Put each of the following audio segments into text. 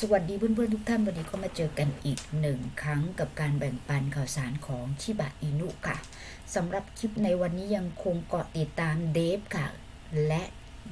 สวัสดีเพื่อนๆทุกท่านวันนี้ก็มาเจอกันอีกหนึ่งครั้งกับการแบ่งปันข่าวสารของชิบะอินุค่ะสำหรับคลิปในวันนี้ยังคงเกาะติดตามเดฟค่ะ และ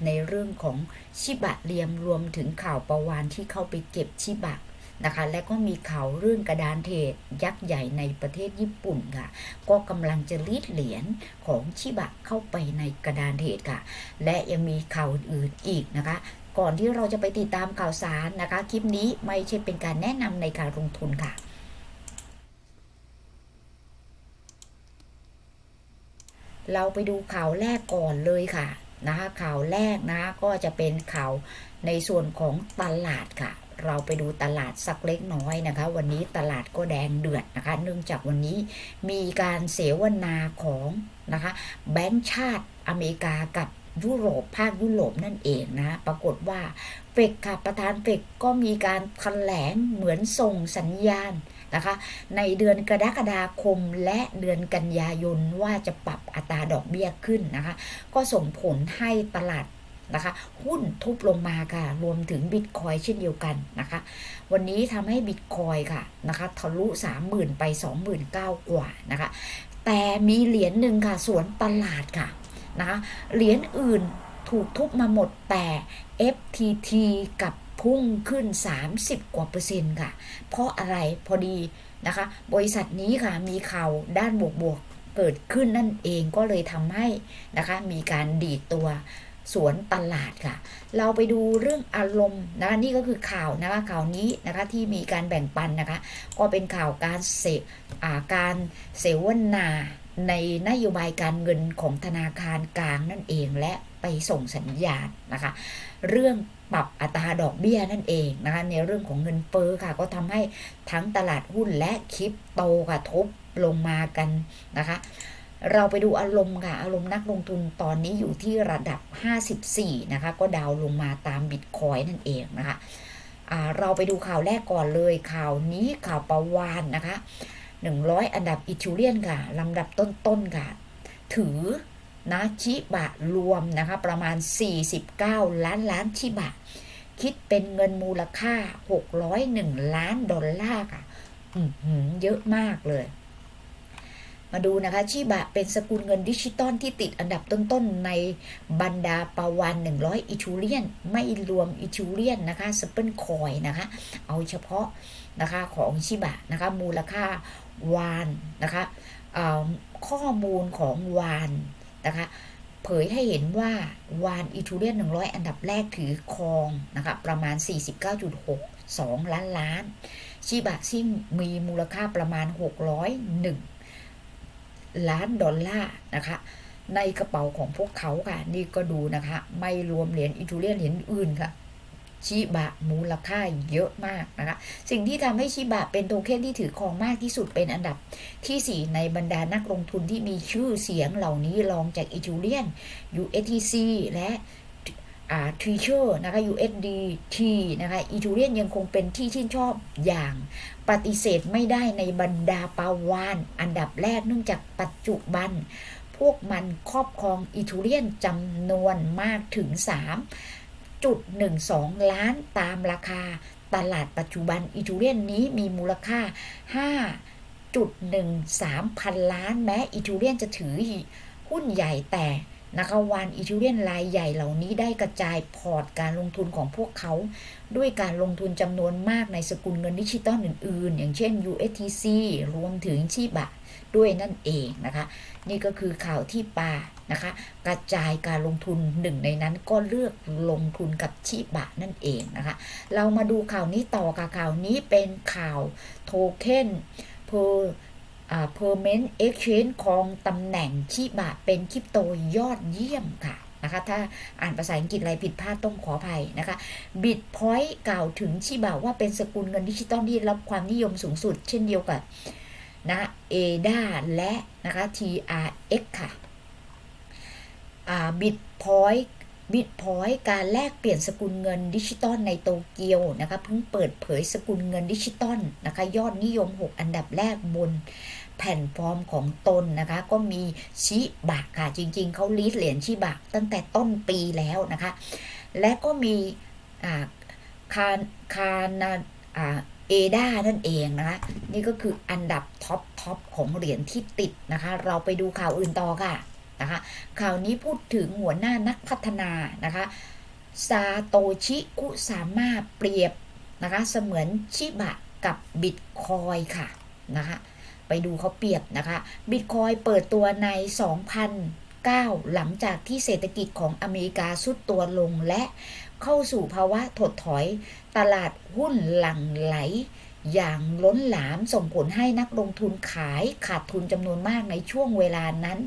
ในเรื่องของชิบะเรียมรวมถึงข่าวประวานที่เข้าไปเก็บชิบะ นะคะและก็มีข่าวเรื่องกระดานเทรดยักษ์ใหญ่ในประเทศญี่ปุ่นค่ะ ก็กำลังจะรีดเหรียญของชิบะเข้าไปในกระดานเทรดค่ะ และยังมีข่าวอื่นอีกนะคะก่อนที่เราจะไปติดตามข่าวสารนะคะ คลิปนี้ไม่ใช่เป็นการแนะนำในการลงทุนค่ะ เราไปดูข่าวแรกก่อนเลยค่ะนะคะข่าวแรกนะก็จะเป็นข่าวในส่วนของตลาดค่ะ เราไปดูตลาดสักเล็กน้อยนะคะ วันนี้ตลาดก็แดงเดือดนะคะ เนื่องจากวันนี้มีการเสวนาของนะคะ แบงก์ชาติอเมริกากับยุโรปภาคยุโรปนั่นเองนะ ปรากฏว่าเฟกค่ะประธานเฟกก็มีการแถลงเหมือนส่งสัญญาณนะคะ ในเดือนกรกฎาคมและเดือนกันยายนว่าจะปรับอัตราดอกเบี้ยขึ้นนะคะ ก็ส่งผลให้ตลาด นะคะ หุ้นทุบลงมาค่ะ รวมถึงบิตคอยเช่นเดียวกันนะคะ วันนี้ทำให้บิตคอยค่ะนะคะทะลุ 30,000 ไป 29,000 กว่านะคะ แต่มีเหรียญหนึ่งค่ะ สวนตลาดค่ะนะคะเหรียญอื่นถูกทุบมาหมดแต่ FTT กับพุ่งขึ้น 30 กว่าเปอร์เซ็นต์ค่ะ เพราะอะไรพอดีนะคะ บริษัทนี้ค่ะมีข่าวด้านบวกๆเกิดขึ้นนั่นเองก็เลยทำให้นะคะมีการดีดตัว สวนตลาดค่ะ เราไปดูเรื่องอารมณ์นะคะนี่ก็คือข่าวนะคะข่าวนี้นะคะที่มีการแบ่งปันนะคะ ก็เป็นข่าวการเสอ่าการเสวนาในนโยบายการเงินของธนาคารกลางนั่นเองและไปส่งสัญญาณนะคะ เรื่องปรับอัตราดอกเบี้ยนั่นเองนะคะในเรื่องของเงินเฟ้อค่ะ ก็ทำให้ทั้งตลาดหุ้นและคริปโตค่ะทบลงมากันนะคะ เราไปดูอารมณ์ค่ะ อารมณ์นักลงทุนตอนนี้อยู่ที่ระดับ 54 นะคะ ก็ดาวลงมาตามบิตคอยนั่นเองนะคะเราไปดูข่าวแรกก่อนเลยข่าวนี้ข่าวประวานนะคะ 100 อันดับอิทูเลียนค่ะลำดับต้นๆค่ะ ถือนะชิบะรวมนะคะ ประมาณ 49 ล้านล้านชิบะ คิดเป็นเงินมูลค่า 601 ล้านดอลลาร์ค่ะเยอะมากเลย มาดูนะคะชิบะเป็นสกุลเงินดิจิตอลที่ติดอันดับต้นๆ ในบรรดาปาวัน100 อิทูเลียน ไม่รวมอิทูเลียนนะคะสเปิลคอยนะคะ เอาเฉพาะนะคะของชิบะนะคะมูลค่าวานนะคะข้อมูลของวานนะคะเผยให้เห็นว่าวานอีทูเรียน 100 อันดับแรกถือครองนะคะประมาณ 49.62 ล้านล้าน ชิบะซิ่งมีมูลค่าประมาณ 601 ล้านดอลลาร์นะคะในกระเป๋าของพวกเขาค่ะ นี่ก็ดูนะคะ ไม่รวมเหรียญอิตูเรียนเหรียญอื่นค่ะชิบะมูลค่าเยอะมากนะคะ สิ่งที่ทำให้ชิบะเป็นโทเค็นที่ถือครองมากที่สุดเป็นอันดับที่ 4 ในบรรดานักลงทุนที่มีชื่อเสียงเหล่านี้รองจากอิตูเลียน USTC และ ทรีเชอร์นะคะ USDT นะคะอีทูเลียนยังคงเป็นที่ชื่นชอบอย่างปฏิเสธไม่ได้ในบรรดาปาวาน อันดับแรกเนื่องจากปัจจุบัน พวกมันครอบครองอีทูเลียนจำนวนมากถึง 3.12 ล้านตามราคาตลาดปัจจุบันอีทูเลียนนี้มีมูลค่า5จุดหนึ่งสามพันล้านแม้อิทูเลียนจะถือหุ้นใหญ่แต่ นะคะวันอิทูเลียนรายใหญ่เหล่านี้ได้กระจายพอร์ตการลงทุนของพวกเขา ด้วยการลงทุนจำนวนมากในสกุลเงินดิจิตอลอื่นๆ อย่างเช่น USTC รวมถึงชีบะด้วยนั่นเองนะคะ นี่ก็คือข่าวที่ปานะคะ กระจายการลงทุนหนึ่งในนั้นก็เลือกลงทุนกับชิบะนั่นเองนะคะ เรามาดูข่าวนี้ต่อค่ะข่าวนี้เป็นข่าวโทเค็น per อ่า permanent exchange ของตำแหน่งชิบะเป็นคริปโตยอดเยี่ยมค่ะนะคะถ้าอ่านภาษาอังกฤษอะไรผิดพลาดต้องขออภัยนะคะ Bitpoint กล่าวถึงชิบะว่าเป็นสกุลเงินดิจิตอลที่รับความนิยมสูงสุด เช่นเดียวกับนะ ADA และนะคะ TRX ค่ะอ่า Bitpoint บิตพอยต์การแลกเปลี่ยนสกุลเงินดิจิตอลในโตเกียวนะคะเพิ่งเปิดเผยสกุลเงินดิจิตอลนะคะยอดนิยม 6 อันดับแรกบนแผ่นฟอร์มของตนนะคะ ก็มีชิบะค่ะ จริงๆ เขาลีดเหรียญชิบะตั้งแต่ต้นปีแล้วนะคะ และก็มีคาคานาอ่าเอดานั่นเองนะคะ นี่ก็คืออันดับท็อปท็อปของเหรียญที่ติดนะคะ เราไปดูข่าวอื่นต่อค่ะ นะคะข่าวนี้พูดถึงหัวหน้านักพัฒนานะคะซาโตชิคุสามารถเปรียบนะคะเสมือนชิบะกับบิตคอยค่ะนะคะไปดูเขาเปรียบนะคะบิตคอยเปิดตัวใน 2009 หลังจากที่เศรษฐกิจของอเมริกาสุดตัวลงและเข้าสู่ภาวะถดถอย ตลาดหุ้นหลั่งไหล อย่างล้นหลามส่งผลให้นักลงทุนขายขาดทุนจำนวนมากในช่วงเวลานั้น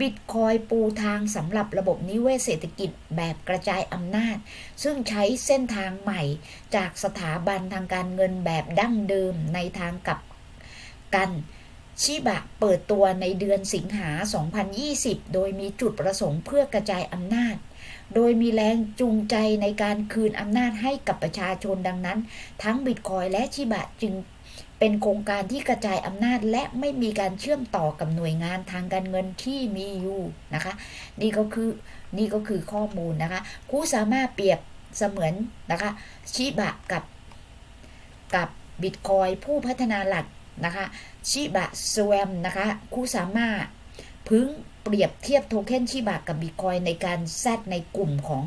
บิตคอยปูทางสำหรับระบบนิเวศเศรษฐกิจแบบกระจายอำนาจ ซึ่งใช้เส้นทางใหม่จากสถาบันทางการเงินแบบดั้งเดิมในทางกับกันชิบะเปิดตัวในเดือนสิงหา 2020 โดยมีจุดประสงค์เพื่อกระจายอำนาจ โดยมีแรงจูงใจในการคืนอำนาจให้กับประชาชนดังนั้น ทั้งบิตคอยและชิบะจึงเป็นโครงการที่กระจายอำนาจและไม่มีการเชื่อมต่อกับหน่วยงานทางการเงินที่มีอยู่นะคะ นี่ก็คือนี่ก็คือข้อมูลนะคะครูสามารถเปรียบเสมือนนะคะชิบะกับกับบิตคอยผู้พัฒนาหลักนะคะชิบะสวมนะคะครูสามารถ พึ่งเปรียบเทียบโทเค็นชิบะกับบิตคอยในการแซดในกลุ่มของ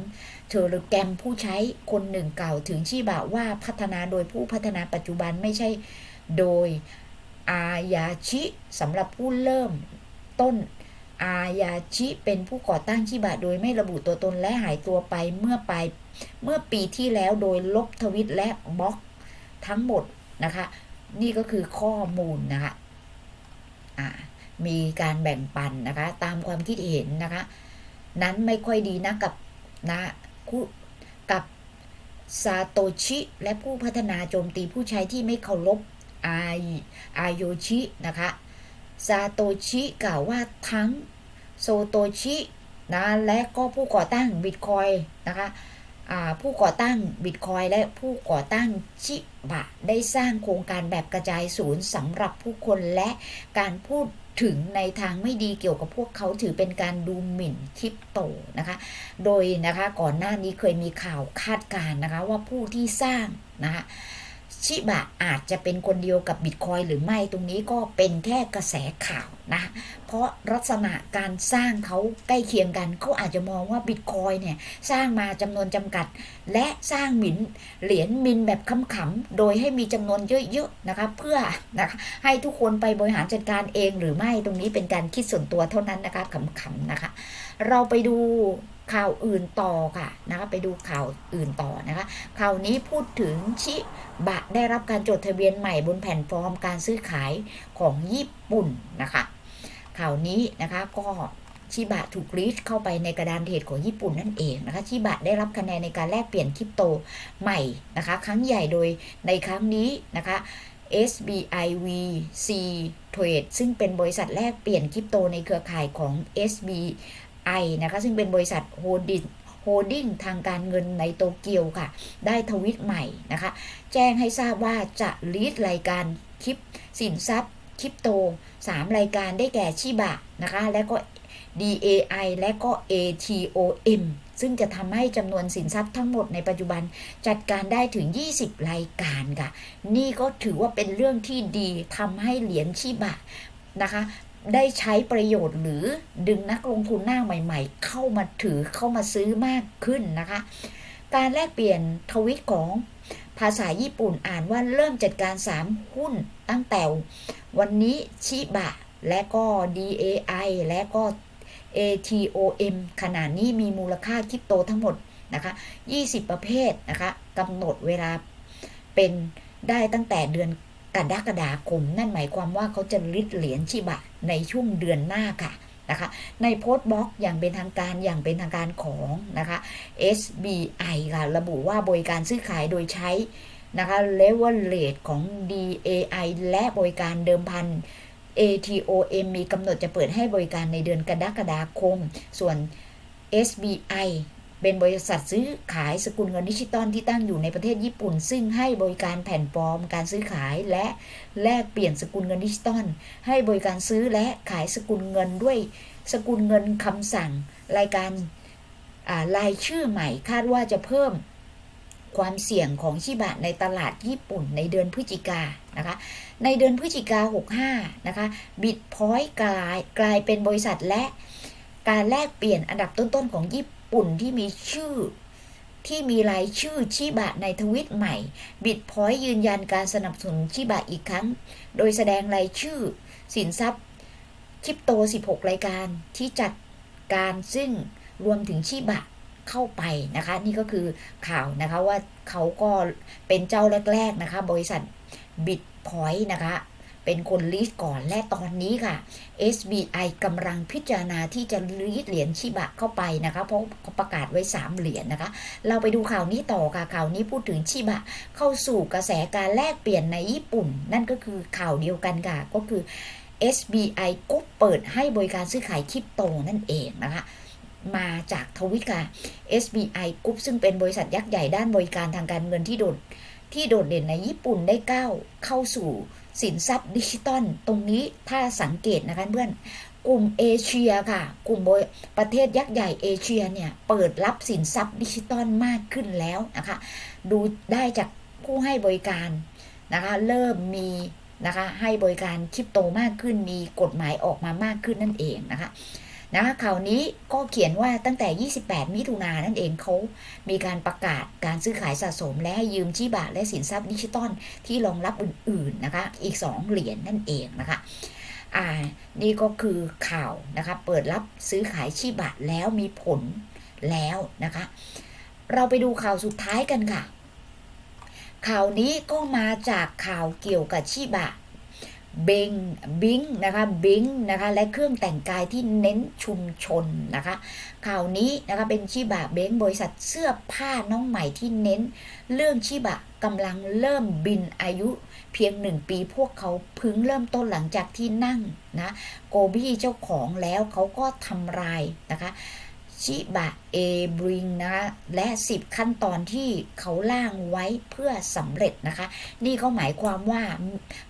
เทเลแกรมผู้ใช้คนหนึ่งกล่าวถึงชิบะว่าพัฒนาโดยผู้พัฒนาปัจจุบันไม่ใช่โดยอายาชิสำหรับผู้เริ่มต้นอายาชิเป็นผู้ก่อตั้งชิบะโดยไม่ระบุตัวตนและหายตัวไปเมื่อปลายเมื่อปีที่แล้วโดยลบทวิตและบล็อกทั้งหมดนะคะ นี่ก็คือข้อมูลนะคะอ่า มีการแบ่งปันนะคะ ตามความคิดเห็นนะคะ นั้นไม่ค่อยดีนะกับนะคุกับซาโตชิและผู้พัฒนาโจมตีผู้ใช้ที่ไม่เคารพอายอายโยชินะคะซาโตชิกล่าวว่าทั้งโซโตชินะและก็ผู้ก่อตั้งบิตคอยนะคะผู้ก่อตั้งบิตคอยและผู้ก่อตั้งชิบะ ได้สร้างโครงการแบบกระจายศูนย์สำหรับผู้คนและการพูด ถึงในทางไม่ดีเกี่ยวกับพวกเขาถือเป็นการดูหมิ่นคริปโตนะคะ โดยนะคะก่อนหน้านี้เคยมีข่าวคาดการณ์นะคะว่าผู้ที่สร้างนะคะ ชิบะอาจจะเป็นคนเดียวกับบิตคอยหรือไม่ตรงนี้ก็เป็นแค่กระแสข่าวนะ เพราะลักษณะการสร้างเขาใกล้เคียงกันเขาอาจจะมองว่าบิตคอยเนี่ยสร้างมาจำนวนจำกัด และสร้างหมินเหรียญมินแบบขำๆโดยให้มีจำนวนเยอะๆนะคะเพื่อนะคะให้ทุกคนไปบริหารจัดการเองหรือไม่ตรงนี้เป็นการคิดส่วนตัวเท่านั้นนะคะขำๆนะคะ เราไปดู ข่าวอื่นต่อค่ะนะคะไปดูข่าวอื่นต่อนะคะข่าวนี้พูดถึงชิบะได้รับการจดทะเบียนใหม่บนแผ่นฟอร์มการซื้อขายของญี่ปุ่นนะคะข่าวนี้นะคะก็ชิบะถูกรีดเข้าไปในกระดานเทรดของญี่ปุ่นนั่นเองนะคะชิบะได้รับคะแนนในการแลกเปลี่ยนคริปโตใหม่นะคะ ครั้งใหญ่โดยในครั้งนี้นะคะ SBI VC Trade ซึ่งเป็นบริษัทแลกเปลี่ยนคริปโตในเครือข่ายของ SB SBI นะคะซึ่งเป็นบริษัทโฮลดิ้งโฮลดิ้งทางการเงินในโตเกียวค่ะ ได้ทวิตใหม่นะคะ แจ้งให้ทราบว่าจะลีดรายการคริปสินทรัพย์คริปโต 3 รายการได้แก่ชิบะนะคะ และก็ DAI และก็ ATOM ซึ่งจะทำให้จำนวนสินทรัพย์ทั้งหมดในปัจจุบันจัดการได้ถึง 20 รายการค่ะ นี่ก็ถือว่าเป็นเรื่องที่ดีทำให้เหรียญชิบะนะคะ ได้ใช้ประโยชน์หรือดึงนักลงทุนหน้าใหม่ ๆ เข้ามาถือเข้ามาซื้อมากขึ้นนะคะ การแลกเปลี่ยนทวิตของภาษาญี่ปุ่นอ่านว่าเริ่มจัดการ 3 หุ้นตั้งแต่วันนี้ชิบะ และก็ DAI และก็ ATOM ขณะนี้มีมูลค่าคริปโตทั้งหมดนะคะ 20 ประเภทนะคะกำหนดเวลาเป็นได้ตั้งแต่เดือน กรกฎาคม นั่นหมายความว่าเขาจะริดเหรียญชิบะในช่วงเดือนหน้าค่ะนะคะในโพสต์บล็อกอย่างเป็นทางการอย่างเป็นทางการของนะคะ SBI ค่ะระบุว่าบริการซื้อขายโดยใช้นะคะ leverage ของ DAI และบริการเดิมพัน ATOM มีกำหนดจะเปิดให้บริการในเดือนกรกฎาคม ส่วน SBI เป็นบริษัทซื้อขายสกุลเงินดิจิตอลที่ตั้งอยู่ในประเทศญี่ปุ่น ซึ่งให้บริการแผ่นฟอร์มการซื้อขายและแลกเปลี่ยนสกุลเงินดิจิตอลให้บริการซื้อและขายสกุลเงินด้วยสกุลเงินคำสั่ง รายการรายชื่อใหม่คาดว่าจะเพิ่มความเสี่ยงของชิบะในตลาดญี่ปุ่นในเดือนพฤศจิกานะคะ ในเดือนพฤศจิกา 65 นะคะ บิตพอยต์กลายกลายเป็นบริษัทและการแลกเปลี่ยนอันดับต้นๆของญี่ปุ่น ปุ่นที่มีชื่อ ที่มีรายชื่อชิบะในทวิตใหม่ บิตพอยยืนยันการสนับสนุนชิบะอีกครั้ง โดยแสดงรายชื่อ สินทรัพย์คริปโต 16 รายการที่จัดการซึ่งรวมถึงชิบะเข้าไปนะคะ นี่ก็คือข่าวนะคะว่าเขาก็เป็นเจ้าแรก ๆ นะคะ บริษัท Bitpoint นะคะ เป็นคนลิสก่อนและตอนนี้ค่ะ SBI กำลังพิจารณาที่จะลิสเหรียญชิบะเข้าไปนะคะเพราะเขาประกาศไว้ 3 เหรียญนะคะ เราไปดูข่าวนี้ต่อค่ะข่าวนี้พูดถึงชิบะเข้าสู่กระแสการแลกเปลี่ยนในญี่ปุ่น นั่นก็คือข่าวเดียวกันค่ะก็คือ SBI ก็เปิดให้บริการซื้อขายคริปโตนั่นเองนะคะมาจากทวิตค่ะ SBI Group ซึ่งเป็นบริษัทยักษ์ใหญ่ด้านบริการทางการเงินที่โดดที่โดดเด่นในญี่ปุ่นได้ก้าวเข้าสู่ สินทรัพย์ดิจิตอลตรงนี้ถ้าสังเกตนะคะเพื่อนกลุ่มเอเชียค่ะ กลุ่มประเทศยักษ์ใหญ่เอเชียเนี่ยเปิดรับสินทรัพย์ดิจิตอลมากขึ้นแล้วนะคะ ดูได้จากผู้ให้บริการนะคะเริ่มมีนะคะให้บริการคริปโตมากขึ้นมีกฎหมายออกมามากขึ้นนั่นเองนะคะ นะข่าวนี้ก็เขียนว่าตั้งแต่ 28 มิถุนายนนั่นเองเขามีการประกาศการซื้อขายสะสมและให้ยืมชิบะและสินทรัพย์ดิจิตอลที่รองรับอื่น ๆ นะคะ อีก 2 เหรียญนนั่นเองนะคะอ่านี่ก็คือข่าวนะคะ เปิดรับซื้อขายชิบะแล้วมีผลแล้วนะคะ เราไปดูข่าวสุดท้ายกันค่ะ ข่าวนี้ก็มาจากข่าวเกี่ยวกับชิบะ เบงบิงนะคะบิงนะคะและเครื่องแต่งกายที่เน้นชุมชนนะคะข่าวนี้นะคะเป็นชิบะเบงบริษัทเสื้อผ้าน้องใหม่ที่เน้น เรื่องชิบะกำลังเริ่มบินอายุเพียงหนึ่งปีพวกเขาพึ่งเริ่มต้นหลังจากที่นั่งนะโกบี้เจ้าของแล้วเขาก็ทำลายนะคะ ชิบะเอบริงนะคะและ 10 ขั้นตอนที่เขาล่างไว้เพื่อสำเร็จนะคะ นี่ก็หมายความว่า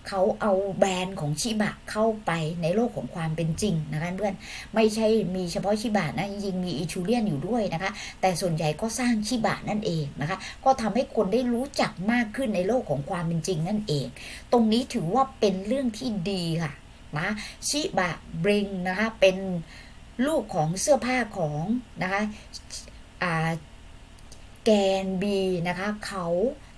เขาเอาแบรนด์ของชิบะเข้าไปในโลกของความเป็นจริงนะคะเพื่อนไม่ใช่มีเฉพาะชิบะนะจริงๆมีอิชูเลียนอยู่ด้วยนะคะ แต่ส่วนใหญ่ก็สร้างชิบะนั่นเองนะคะ ก็ทำให้คนได้รู้จักมากขึ้นในโลกของความเป็นจริงนั่นเอง ตรงนี้ถือว่าเป็นเรื่องที่ดีค่ะนะชิบะบริงนะคะเป็น ลูกของเสื้อผ้าของนะคะแกนบีนะคะเขา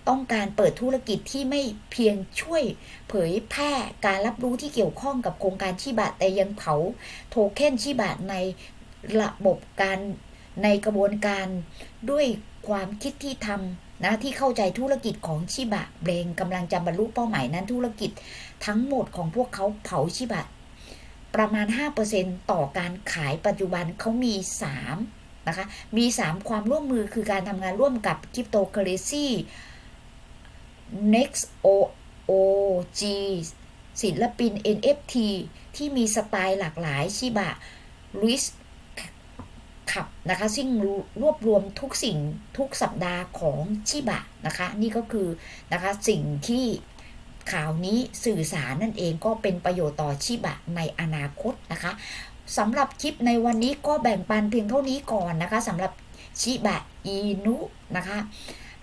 ต้องการเปิดธุรกิจที่ไม่เพียงช่วยเผยแพร่การรับรู้ที่เกี่ยวข้องกับโครงการชิบะแต่ยังเผาโทเค็นชิบะในระบบการในกระบวนการด้วยความคิดที่ทำนะที่เข้าใจธุรกิจของชิบะเบรงกำลังจะบรรลุเป้าหมายนั้นธุรกิจทั้งหมดของพวกเขาเผาชิบะ ประมาณ 5%ต่อการขายปัจจุบันเขามี 3 นะคะ มี 3 ความร่วมมือคือการทำงานร่วมกับ Cryptocurrency Next OG ศิลปิน NFT ที่มีสไตล์หลากหลายชิบะลุยส์ขับนะคะ ซึ่งรวบรวมทุกสิ่งทุกสัปดาห์ของชิบะนะคะ นี่ก็คือนะคะสิ่งที่ ข่าวนี้สื่อสารนั่นเองก็เป็นประโยชน์ต่อชิบะในอนาคตนะคะสำหรับคลิปในวันนี้ก็แบ่งปันเพียงเท่านี้ก่อนนะคะสำหรับชิบะอีนุนะคะ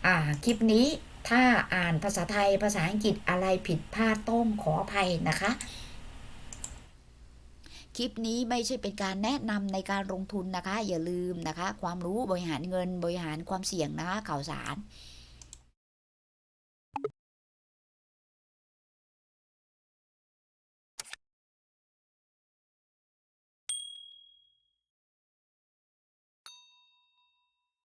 อ่าคลิปนี้ถ้าอ่านภาษาไทยภาษาอังกฤษอะไรผิดพลาดต้องขออภัยนะคะ คลิปนี้ไม่ใช่เป็นการแนะนำในการลงทุนนะคะ อย่าลืมนะคะ ความรู้บริหารเงินบริหารความเสี่ยงนะคะข่าวสาร